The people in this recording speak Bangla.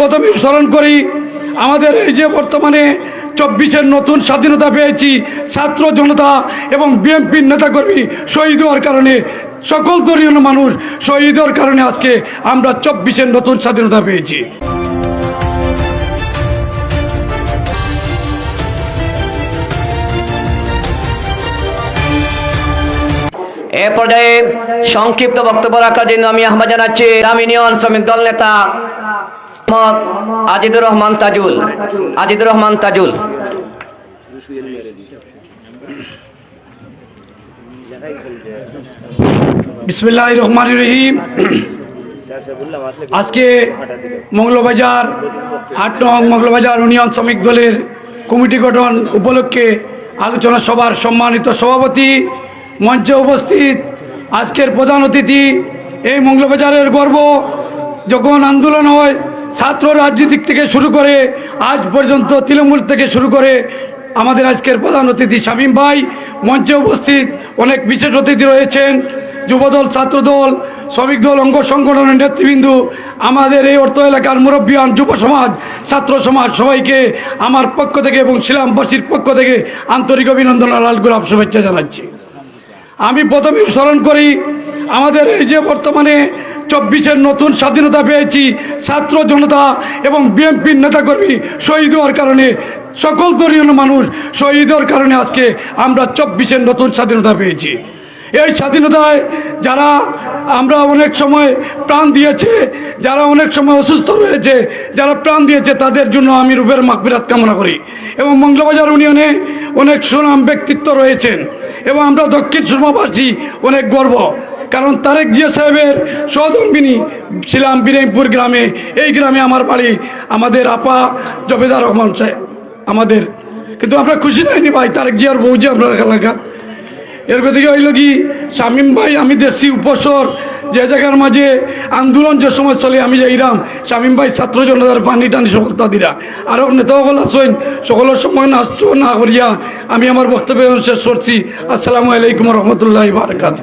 প্রথমে স্মরণ করি, আমাদের এই যে বর্তমানে চব্বিশের নতুন স্বাধীনতা পেয়েছি, ছাত্র জনতা এবং বিএনপির নেতাকর্মী শহীদ হওয়ার কারণে, সকল দলীয় মানুষ শহীদ হওয়ার কারণে আজকে আমরা চব্বিশের নতুন স্বাধীনতা পেয়েছি। এ পর্যায়ে সংক্ষিপ্ত বক্তব্য রাখার জন্য আমি আহ্বান জানাচ্ছি ইউনিয়ন শ্রমিক দল নেতা মোহাম্মদ আজিদুর রহমান তাজুল, আজিদুর রহমান তাজুল। বিসমিল্লাহ রহমান রহিম। আজকে মঙ্গলবাজার আট নং মঙ্গলবাজার ইউনিয়ন শ্রমিক দলের কমিটি গঠন উপলক্ষে আলোচনা সভার সম্মানিত সভাপতি মঞ্চে উপস্থিত আজকের প্রধান অতিথি। এই মঙ্গলবাজারের গর্ব, যখন আন্দোলন হয় ছাত্র রাজনীতিক থেকে শুরু করে আজ পর্যন্ত তৃণমূল থেকে শুরু করে আমাদের আজকের প্রধান অতিথি শামীম ভাই মঞ্চে উপস্থিত অনেক বিশেষ অতিথি রয়েছেন, যুবদল, ছাত্রদল, শ্রমিক দল, অঙ্গ সংগঠনের নেতৃবৃন্দ, আমাদের এই অর্থ এলাকার মুরব্বিয়ান যুব সমাজ, ছাত্র সমাজ সবাইকে আমার পক্ষ থেকে এবং শিলামবাসীর পক্ষ থেকে আন্তরিক অভিনন্দন লাল গোলাপ শুভেচ্ছা জানাচ্ছি। আমি প্রথমে স্মরণ করি, আমাদের এই যে বর্তমানে চব্বিশের নতুন স্বাধীনতা পেয়েছি, ছাত্র জনতা এবং বিএনপির নেতাকর্মী শহীদ হওয়ার কারণে, সকল দলীয় মানুষ শহীদ হওয়ার কারণে আজকে আমরা চব্বিশের নতুন স্বাধীনতা পেয়েছি। এই স্বাধীনতায় যারা আমরা অনেক সময় প্রাণ দিয়েছে, যারা অনেক সময় অসুস্থ রয়েছে, যারা প্রাণ দিয়েছে, তাদের জন্য আমি রূপের মাকবিরাত কামনা করি। এবং মঙ্গলবাজার ইউনিয়নে অনেক সুনাম ব্যক্তিত্ব রয়েছেন এবং আমরা দক্ষিণ সুরমাবাসী অনেক গর্ব। কারণ তারেক জিয়া সাহেবের সহধর্মিনী ছিলাম বিরামপুর গ্রামে। এই গ্রামে আমার বাড়ি, আমাদের আপা জবেদার রহমান সাহেব, আমাদের। কিন্তু আমরা খুশি নাইনি ভাই, তারেক জিয়ার বউ যে আপনার এলাকা। এর দিকে হইল কি, শামীম ভাই, আমি দেশি উপসর, যে জায়গার মাঝে আন্দোলন যে সময় চলে, আমি যাইরাম, শামীম ভাই ছাত্র জনতার পানি টানি সফলতা দিরা। আরও নেতাসকল আছেন, সকলের সময় নাচত না করিয়া আমি আমার বক্তব্য শেষ করছি। আসসালামু আলাইকুম রহমতুল্লাহ বারকাত